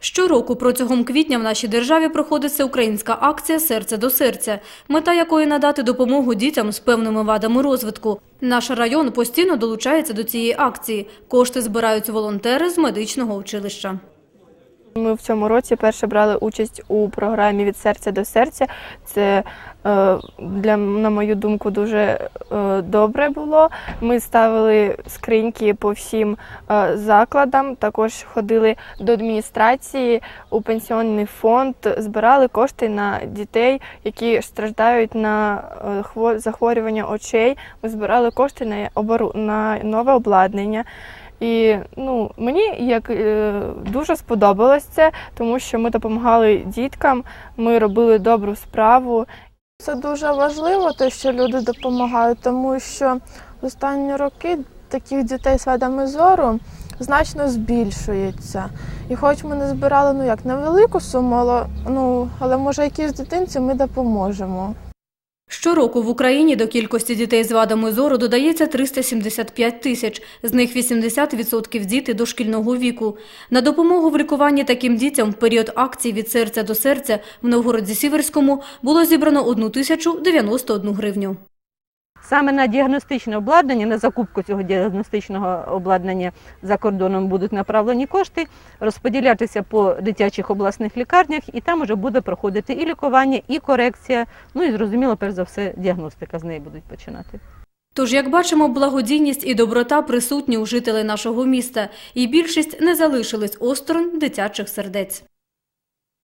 Щороку протягом квітня в нашій державі проходить всеукраїнська акція Серце до серця, мета якої надати допомогу дітям з певними вадами розвитку. Наш район постійно долучається до цієї акції. Кошти збирають волонтери з медичного училища. Ми в цьому році перше брали участь у програмі від серця до серця. Це е, для на мою думку дуже е, добре було. Ми ставили скриньки по всім е, закладам. Також ходили до адміністрації у пенсіонний фонд, збирали кошти на дітей, які страждають на захворювання очей. Ми збирали кошти на обору на нове обладнання. І ну, мені як е, дуже сподобалось це, тому що ми допомагали діткам, ми робили добру справу. Це дуже важливо, те, що люди допомагають, тому що в останні роки таких дітей з вадами зору значно збільшується. І хоч ми не збирали ну як невелику суму, але, ну, але може якійсь дитинці ми допоможемо. Щороку в Україні до кількості дітей з вадами зору додається 375 тисяч, з них 80% діти дошкільного віку. На допомогу в лікуванні таким дітям в період акції від серця до серця в Новгороді Сіверському було зібрано 1091 гривню. Саме на діагностичне обладнання, на закупку цього діагностичного обладнання за кордоном будуть направлені кошти, розподілятися по дитячих обласних лікарнях, і там вже буде проходити і лікування, і корекція. Ну і зрозуміло, перш за все, діагностика з неї будуть починати. Тож, як бачимо, благодійність і доброта присутні у жителей нашого міста, і більшість не залишились осторонь дитячих сердець.